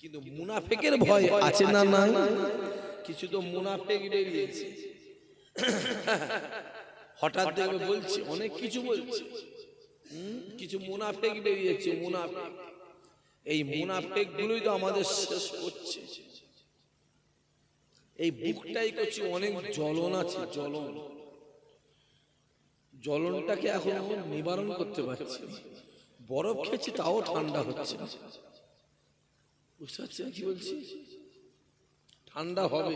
কিন্তু মুনাফেকের ভয় আছে না নাই? কিছু তো মুনাফেক বেরিয়েছে হঠাৎ দেখবে বলছি অনেক কিছু বলছি। কিছু মুনাফেক বেরিয়েছে মুনাফেক। এই মুনাফেক গুলোই তো আমাদের শেষ করছে। এই বুকটাই করছি অনেক জ্বলন আছে জ্বলন। জ্বলনটাকে এখন নিবারণ করতে পারছি। বরফ খেয়েছি তাও ঠান্ডা হচ্ছে না। কি বলছি ঠান্ডা হবে।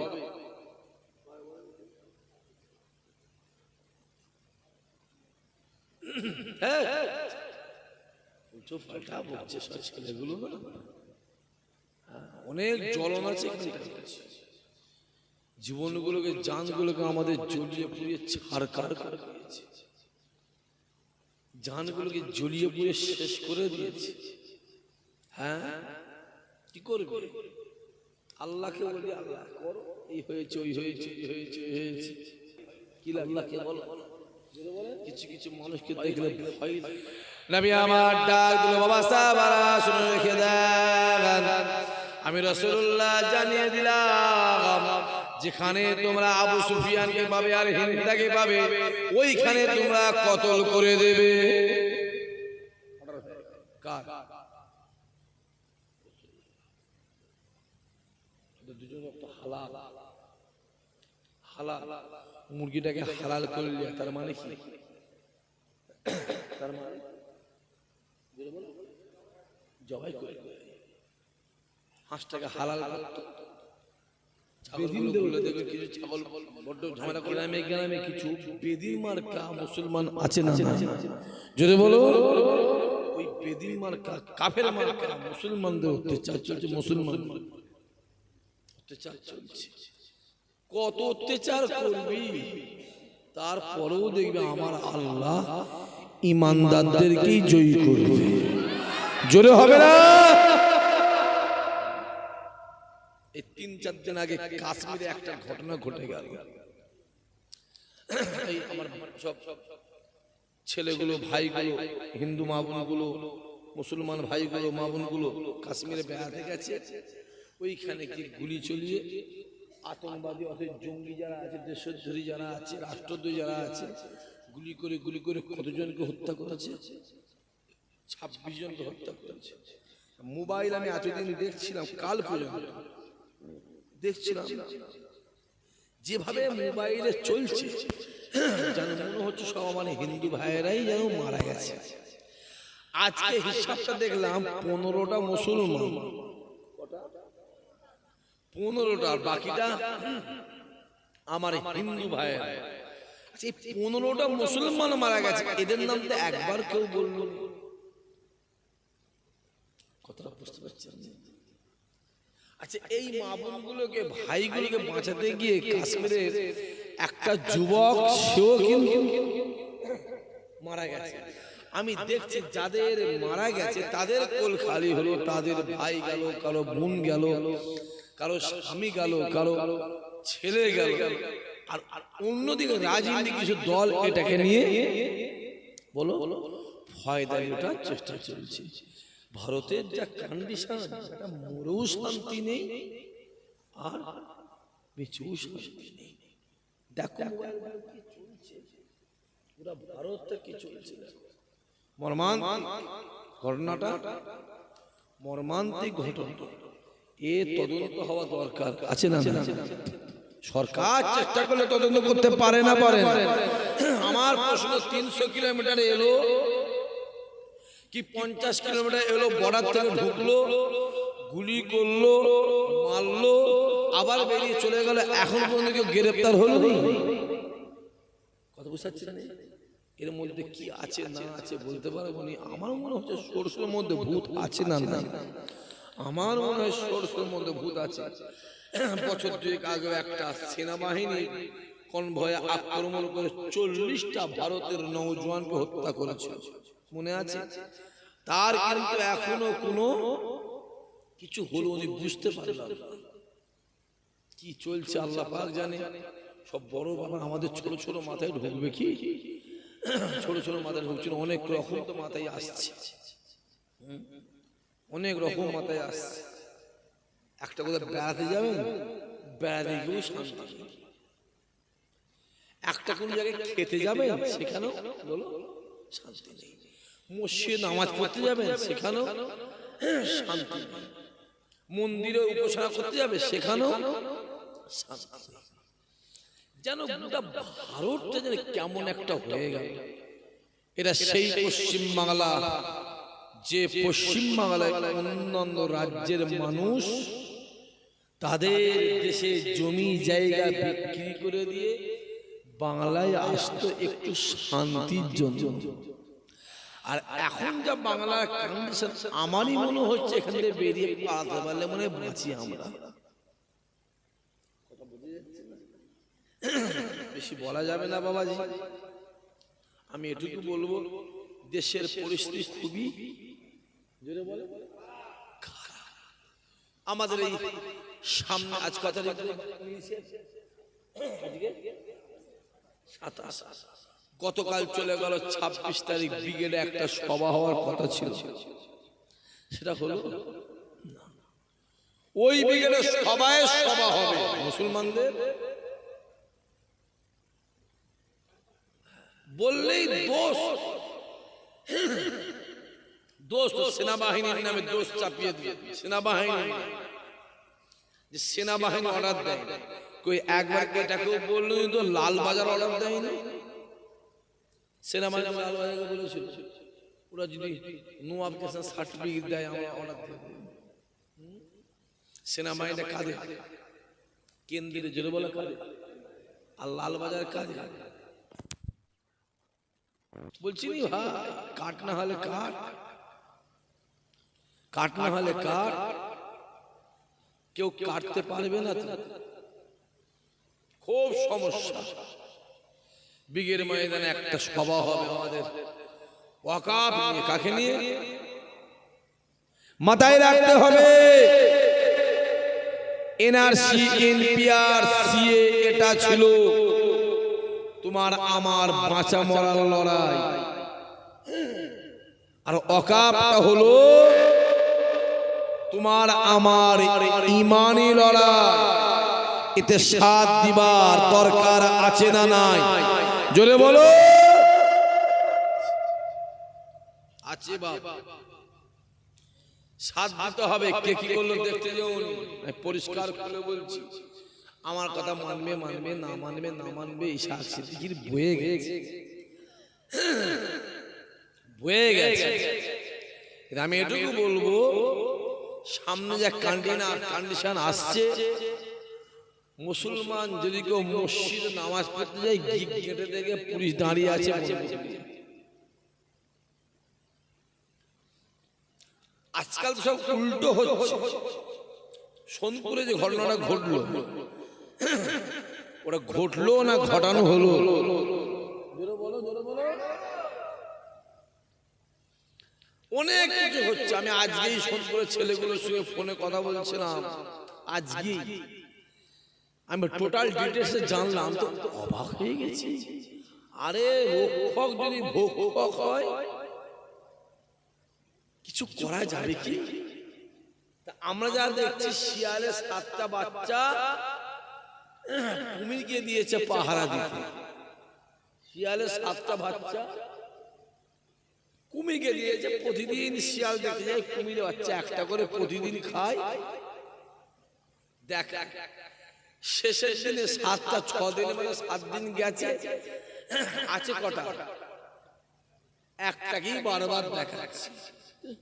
হ্যাঁ। অনেক জ্বলন আছে। জীবনগুলোকে জানগুলোকে আমাদের জড়িয়ে পুড়িয়ে ছাড়কার করে দিয়েছে। জানগুলোকে জড়িয়ে পুড়িয়ে শেষ করে দিয়েছে। হ্যাঁ। কি করবে? আল্লাহকে বলি আল্লাহ করো এই হয়েছে ওই হয়েছে ওই হয়েছে ওই হয়েছে। কি আল্লাহকে বলো। কিছু কিছু মানুষকে দেখলে ভয় নবী আমার ডাক দিল বাবা সাহাবারা শুনে রেখে দেন। আমি রসুল্লাহ জানিয়ে দিলাম যেখানে তোমরা আবু সুফিয়ানকে পাবে আর হিন্দাকে পাবে ওইখানে তোমরা কতল করে দেবে। কার? একটা হালাল। হালাল। মুরগিটাকে হালাল করলে তার মানে কি? তার মানে? জবাই করে। হাঁসটাকে হালাল কিছু বেদিন মার্কা মুসলমান আছে না যদি বলো। ওই বেদিন মার্কা কাফের মার্কা মুসলমানদের অত্যাচার চলছে মুসলমান অত্যাচার চলছে। কত অত্যাচার করবি? তারপরেও দেখবে আমার আল্লাহ ইমানদারদেরকেই জয়ী করবে। জোরে হবে না? এই তিন, চার দিন আগে কাশ্মীরে একটা ঘটনা ঘটে গেল। সব ছেলেগুলো, ভাইগুলো, হিন্দু মা বোনগুলো, মুসলমান ভাইগুলো, মা বোনগুলো কাশ্মীরে বেড়াতে গেছে। ওইখানে কি গুলি চলিয়ে আতঙ্কবাদী অথবা জঙ্গি যারা আছে, দেশদ্রোহী যারা আছে, রাষ্ট্রদ্রোহী যারা আছে, গুলি করে গুলি করে কতজনকে হত্যা করেছে? ছাব্বিশ জনকে হত্যা করেছে। মোবাইল আমি এতদিন দেখছিলাম, কাল পর্যন্ত। দেখছিলাম। যেভাবে মোবাইলে চলছে, যেন মনে হচ্ছে সব মানে হিন্দু ভাইয়েরাই যেন মারা গেছে। আজকে হিসাবটা দেখলাম, পনেরোটা মুসলমান পনেরোটা আর বাকিটা আমার হিন্দু ভাই আচ্ছা, এই পনেরোটা মুসলমান মারা গেছে এদের নাম তো একবার কেউ বলল কথাটা বুঝতে পারছেন? আচ্ছা এই মা বোনগুলোকে ভাইগুলোকে বাঁচাতে গিয়ে কাশ্মীরের একটা যুবক সেও কিন্তু মারা গেছে। আমি দেখছি যাদের মারা গেছে তাদের কোল খালি হলো তাদের ভাই গেল কারও বোন গেল। কারও স্বামী গেল কারও ছেলে গেল। আর অন্যদিকে রাজনীতি কিছু দল এটাকে নিয়ে বলো বলো ফয়দা ওঠার চেষ্টা চলছে। ভারতের যা কন্ডিশন সেটা মরেও শান্তি নেই আর বেঁচেও শান্তি নেই। দেখো মোবাইল কি চলছে? পুরা ভারতটা কি চলছে দেখো। মর্মান্তিক ঘটনাটা মর্মান্তিক ঘটনা। এ তদন্ত হওয়া দরকার। আছে না? সরকার চেষ্টা করলে তদন্ত করতে পারে না পারে আমার প্রশ্ন তিনশো কিলোমিটার এলো কি পঞ্চাশ কিলোমিটার এলো বর্ডার থেকে ঢুকলো গুলি করল মারলো আবার বেরিয়ে চলে গেল এখন পর্যন্ত কেউ গ্রেপ্তার হলো কথা বুঝতে পারছি না? এর মধ্যে কি আছে না আছে বলতে পারব নি? আমার মনে হচ্ছে সরষের মধ্যে ভূত আছে না না আমার মনে হয় সরষের মধ্যে ভূত আছে। বছর দুয়েক আগে একটা সেনাবাহিনী কনভয়ে আক্রমণ করে চল্লিশটা ভারতের নৌজওয়ানকে হত্যা করেছে মনে আছে? তার কিন্তু এখনও কোনো কিছু হলো উনি বুঝতে পারলাম না। কি চলছে আল্লাহ পাক জানে। সব বড় বাবা আমাদের ছোট ছোট মাথায় ঢুকবে কি? ছোট ছোট মাথায় ঢুকছে না, অনেক রকম তো মাথায় আসছে? অনেক রকম মাথায় আসছে একটা কোথাও বেড়াতে যাবেন? বেড়াতে গিয়েও শান্তি। একটা কোন জায়গায় খেতে যাবেন? সেখানেও? বলো। শান্তি নেই। মসজিদে নামাজ পড়তে যাবেন? সেখানেও? শান্তি নেই। মন্দিরে উপাসনা করতে যাবে? সেখানেও? শান্তি। যেন গোটা ভারতটা যেন কেমন একটা হয়ে গেল। এটা সেই পশ্চিম বাংলা যে পশ্চিম বাংলায় অন্যান্য রাজ্যের মানুষ তাদের দেশে জমি জায়গা বিক্রি করে দিয়ে বাংলায় আসতো একটু শান্তির জন্য। আর এখন যা বাংলার কন্ডিশন আমারই মনে হচ্ছে এখান থেকে বেরিয়ে পালাতে পারলে মনে বাঁচি আমরা। বেশি বলা যাবে না বাবাজি। আমি এটুকু বলব, দেশের পরিস্থিতি খুবই জোরে বলে। আমাদের এই সামনে আজ? সাতাশ। গতকাল চলে গেল ছাব্বিশ তারিখ ব্রিগেডে একটা সভা হওয়ার কথা ছিল। সেটা হলো না। ওই ব্রিগেডে সবাই সভা হবে। মুসলমানদের? বললেই দোষ। দোষ তো সেনাবাহিনীর নামে দোষ চাপিয়ে দিয়ে সেনাবাহিনী যে সেনাবাহিনী অর্ডার দেয়। কই একবার এটাকেও বলল তো লাল বাজার অর্ডার দেয়নি। সেনাবাহিনী লাল বাজারকে বলেছিল ওরা যদি নোয়াবকে সার্টিফিকেট দেয় আমরা অর্ডার দেব? সেনাবাহিনীটা কাঁদে কেন্দ্রে জোরে বলে কাঁদে আর লাল বাজার কাঁদে বলছি নি ভাই কাঠ না হলে কাঠ। কাঠ না হলে কাঠ কেউ কাটতে পারবে না খুব সমস্যা। বিগের ময়দানে একটা সভা হবে আমাদের। ওয়াকাব নিয়ে কাকে নিয়ে? মাথায় রাখতে হবে। এনআরসি এনপিআর সিএ এটা ছিল তোমার আমার বাঁচা মরার লড়াই। আর অকাপটা হলো তোমার আমার ইমানি লড়াই। এতে সাথ দিবার দরকার আছে না নাই? জোরে বলো। আছে বাবা সাথ দিতে হবে। কে কি করল দেখতে যাও পরিষ্কার করে বলছি। আমার কথা মানবে মানবে, না মানবে না মানবে, এই শাক সিদ্দিকির বয়ে গেছে। বয়ে গেছে। আমি এটুকু বলব সামনে যে কান্ডিনা কন্ডিশন আসছে, মুসলমান যদি কেউ মসজিদে নামাজ পড়তে যায় গিট গেটে পুলিশ দাঁড়িয়ে আছে আজকাল সব উল্টো হচ্ছে। সোনপুরে যে ঘটনাটা ঘটলো, ওটা ঘটলো না ঘটানো হলো? অনেক কিছু হচ্ছে। আমি আজকেই সোনপুরের ছেলেগুলোর সঙ্গে ফোনে কথা বলছিলাম। আজকেই। আমি টোটাল ডিটেলসে জানলাম তো অবাক হয়ে গেছি। আরে রক্ষক যদি ভক্ষক হয় কিছু করা যাবে কি? তা আমরা যা দেখছি শিয়ালে সাতটা বাচ্চা কুমিরকে দিয়েছে পাহারা দিতে। শিয়ালে সাতটা বাচ্চা। কুমিরকে দিয়েছে প্রতিদিন শিয়াল দেখতে যায়, কুমির বাচ্চা একটা করে প্রতিদিন খায়। দেখ, শেষের দিনে সাতটা, ছ দিনে মানে সাত দিন গেছে। আছে কটা? একটাকেই বারবার দেখাচ্ছে।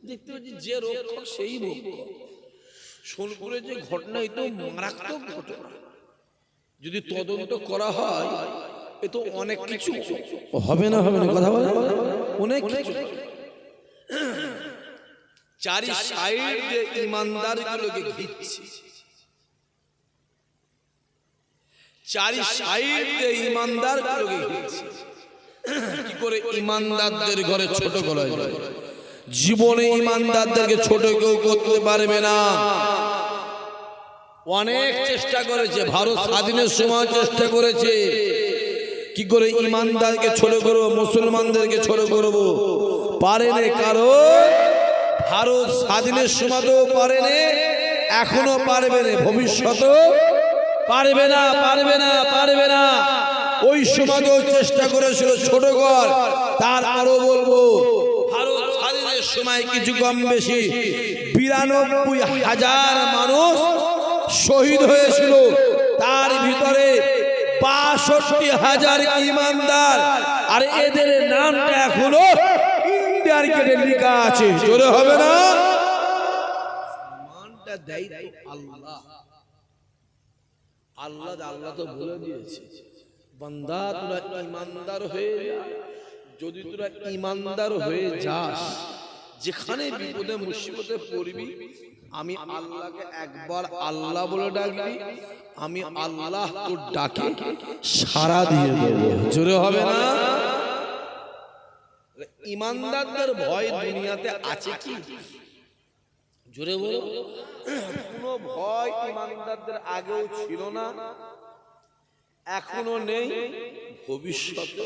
দেখতে পাচ্ছি যে রক্ষক সেই রক্ষক। সোনপুরে যে ঘটনা, এ মারাত্মক ঘটনা। যদি তদন্ত করা হয়, এ তো অনেক কিছু হবে না হবে না। কথা বলে? অনেক কিছু। চারি সাইড দিয়ে ইমানদার গুলোকে ঘিরছে। চারি সাইড দিয়ে ইমানদার গুলোকে ঘিরছে। কি করে ইমানদারদের ঘরে ছোট করা যায়? জীবনে ইমানদারদেরকে ছোট কেউ করতে পারবে না। অনেক চেষ্টা করেছে ভারত স্বাধীনের সময় চেষ্টা করেছে। কি করে ইমানদারকে ছোট করব মুসলমানদেরকে ছোট করব? পারেনি কারণ ভারত স্বাধীনের সময়তেও পারেনি, এখনও পারবে না ভবিষ্যতে পারবে না পারবে না পারবে না। ওই সময়তেও চেষ্টা করেছিল ছোট ঘর তারপরও বলব, ভারত স্বাধীনের সময় কিছু কম বেশি বিরানব্বই হাজার মানুষ শহীদ হয়েছিল। তার ভিতরে বাষট্টি হাজার ইমানদার, আর এদের নামটা এখনও লেখা আছে। জোরে হবে না? মানটা দেয় আল্লাহ। আল্লাহ আল্লাহ তো বলে দিয়েছে। বান্দা তোরা ইমানদার হয়ে যদি তোরা ইমানদার হয়ে যাস, যেখানে বিপদে, মুসিবতে পড়বি, আমি আল্লাহকে একবার আল্লাহ বলে ডাকবি, আমি আল্লাহ তোর ডাকে সারা দিয়ে দেবো। জোরে হবে না? ইমানদারদের ভয় দুনিয়াতে আছে কি? জোরে বলো। কোনো ভয় ইমানদারদের আগেও ছিল না, এখনও নেই ভবিষ্যতে